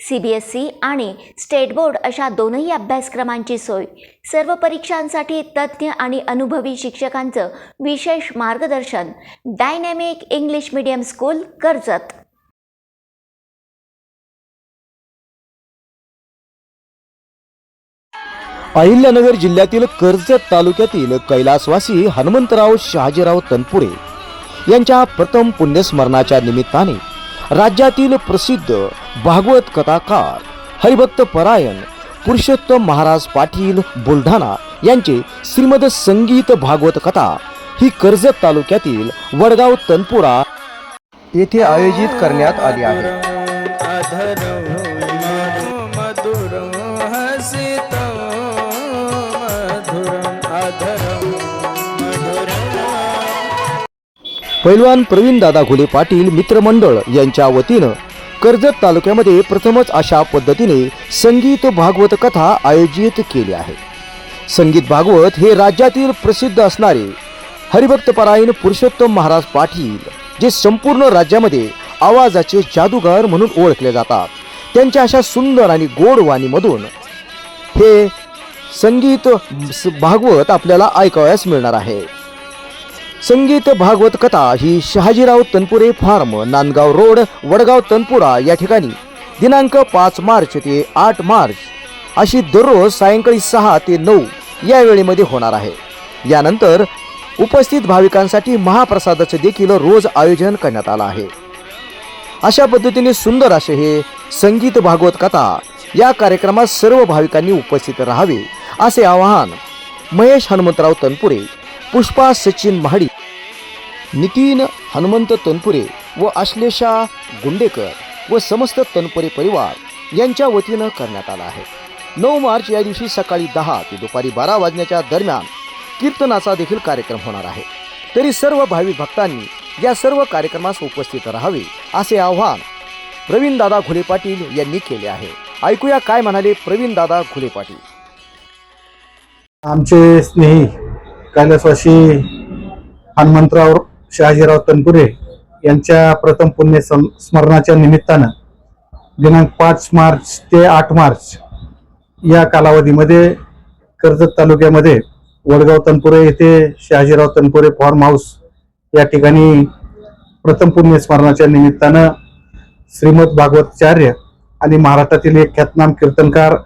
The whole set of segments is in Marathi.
सी बी एस सी आणि स्टेट बोर्ड अशा दोनही अभ्यासक्रमांची सोय. सर्व परीक्षांसाठी तज्ज्ञ आणि अनुभवी शिक्षकांचं विशेष मार्गदर्शन. Dynamic English medium school Karjat. Ahilyanagar जिल्ह्यातील कर्जत तालुक्यातील कैलासवासी हनुमंतराव शहाजीराव तनपुरे यांच्या प्रथम पुण्यस्मरणाच्या निमित्ताने राज्यातील प्रसिद्ध भागवत कथाकार हरिभक्त परायण पुरुषोत्तम महाराज पाटील बुलढाणा यांचे श्रीमद संगीत भागवत कथा ही कर्जत तालुक्यातील वडगाव तनपुरा येथे आयोजित करण्यात आली आहे. पैलवान प्रवीण दादा घुले पाटील मित्रमंडळ यांच्या वतीनं कर्जत तालुक्यामध्ये प्रथमच अशा पद्धतीने संगीत भागवत कथा आयोजित केली आहे. संगीत भागवत हे राज्यातील प्रसिद्ध असणारे हरिभक्तपरायण पुरुषोत्तम महाराज पाटील जे संपूर्ण राज्यामध्ये आवाजाचे जादूगार म्हणून ओळखले जातात. त्यांच्या अशा सुंदर आणि गोड वाणीमधून हे संगीत स- भागवत आपल्याला ऐकावयास मिळणार आहे. संगीत भागवत कथा ही शहाजीराव तनपुरे फार्म नांदगाव रोड वडगाव तनपुरा या ठिकाणी. दिनांक पाच मार्च ते आठ मार्च अशी दररोज सायंकाळी सहा ते नऊ या वेळेमध्ये होणार आहे. यानंतर उपस्थित भाविकांसाठी महाप्रसादाचं देखील रोज आयोजन करण्यात आलं आहे. अशा पद्धतीने सुंदर असे हे संगीत भागवत कथा या कार्यक्रमात सर्व भाविकांनी उपस्थित राहावे असे आवाहन महेश हनुमंतराव तनपुरे पुष्पा सचिन महाडी नितीन हनुमंत तनपुरे व आश्लेषा गुंडेकर व समस्त तनपुरे परिवार यांच्या वतीनं करण्यात आला आहे. नऊ मार्च या दिवशी सकाळी दहा ते दुपारी बारा वाजण्याच्या दरम्यान कीर्तनाचा देखील कार्यक्रम होणार आहे. तरी सर्व भाविक भक्तांनी या सर्व कार्यक्रमास उपस्थित राहावे असे आवाहन प्रवीण दादा घुले पाटील यांनी केले आहे. ऐकूया काय म्हणाले प्रवीण दादा घुले पाटील. आमचे स्नेही कैलासवासी हनुमंतराव शहाजीराव तनपुरे यांच्या प्रथम पुण्य स्मरणाच्या निमित्तानं दिनांक पाच मार्च ते आठ मार्च या कालावधीमध्ये कर्जत तालुक्यामध्ये वडगाव तनपुरे येथे शहाजीराव तनपुरे फार्म हाऊस या ठिकाणी प्रथम पुण्य स्मरणाच्या निमित्तानं श्रीमद भागवताचार्य आणि महाराष्ट्रातील एक ख्यातनाम कीर्तनकार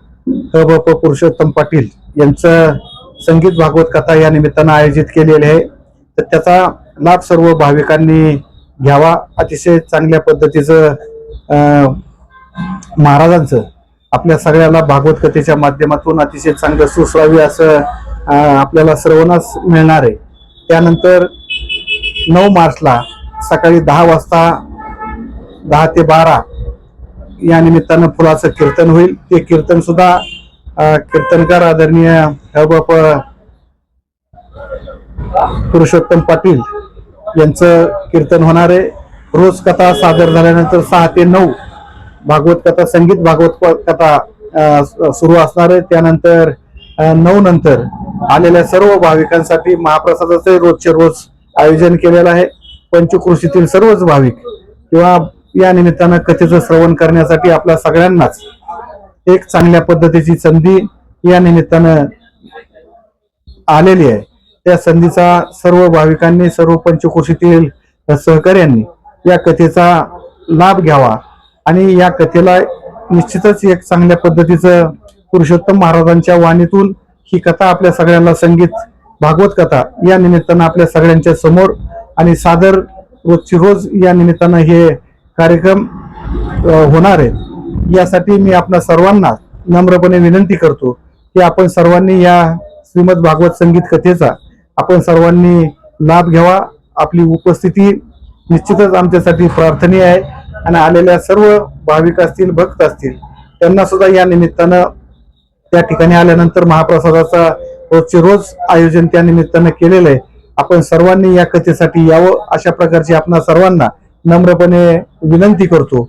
ह ब प पुरुषोत्तम पाटील यांचं संगीत भागवत कथा या निमित्तानं आयोजित केलेली आहे. तर त्याचा लाभ सर्व भाविकांनी घ्यावा. अतिशय चांगल्या पद्धतीचं महाराजांचं आपल्या सगळ्याला भागवत कथेच्या माध्यमातून अतिशय चांगलं सुश्राव्य असं आपल्याला सर्वांनाच मिळणार आहे. त्यानंतर नऊ मार्चला सकाळी दहा वाजता दहा ते बारा या निमित्तानं फुलाचं कीर्तन होईल. ते कीर्तन सुद्धा कीर्तनकार आदरणीय बाप पुरुषोत्तम पाटील यांचं कीर्तन होणार आहे. रोज कथा सादर झाल्यानंतर सहा ते नऊ भागवत कथा संगीत भागवत कथा सुरू असणार आहे. त्यानंतर नऊ नंतर आलेल्या सर्व भाविकांसाठी महाप्रसादाचे रोजचे रोज आयोजन केलेलं आहे. पंचकृषीतील सर्वच भाविक किंवा या निमित्तानं कथेचं श्रवण करण्यासाठी आपल्या सगळ्यांनाच एक चांगल्या पद्धतीची संधी या निमित्तानं आलेली आहे. त्या संधीचा सर्व भाविकांनी सर्व पंचकोशीतील सहकार्यांनी या कथेचा लाभ घ्यावा. आणि या कथेला निश्चितच एक चांगल्या पद्धतीचं पुरुषोत्तम महाराजांच्या वाणीतून ही कथा आपल्या सगळ्यांना संगीत भागवत कथा या निमित्तानं आपल्या सगळ्यांच्या समोर आणि सादर रोजची रोज या निमित्तानं हे कार्यक्रम होणार आहेत यासाठी मी आपल्या सर्वांना नम्रपणे विनंती करतो की आपण सर्वांनी या श्रीमद भागवत संगीत कथेचा आपण सर्वांनी लाभ घ्यावा. आपली उपस्थिती निश्चितच आमच्यासाठी प्रार्थनीय आहे आणि आलेल्या सर्व भाविक असतील भक्त असतील त्यांना सुद्धा या निमित्तानं त्या ठिकाणी आल्यानंतर महाप्रसादाचा रोजचे रोज आयोजन त्या निमित्तानं केलेलं आहे. आपण सर्वांनी या कथेसाठी यावं अशा प्रकारची आपणा सर्वांना नम्रपणे विनंती करतो.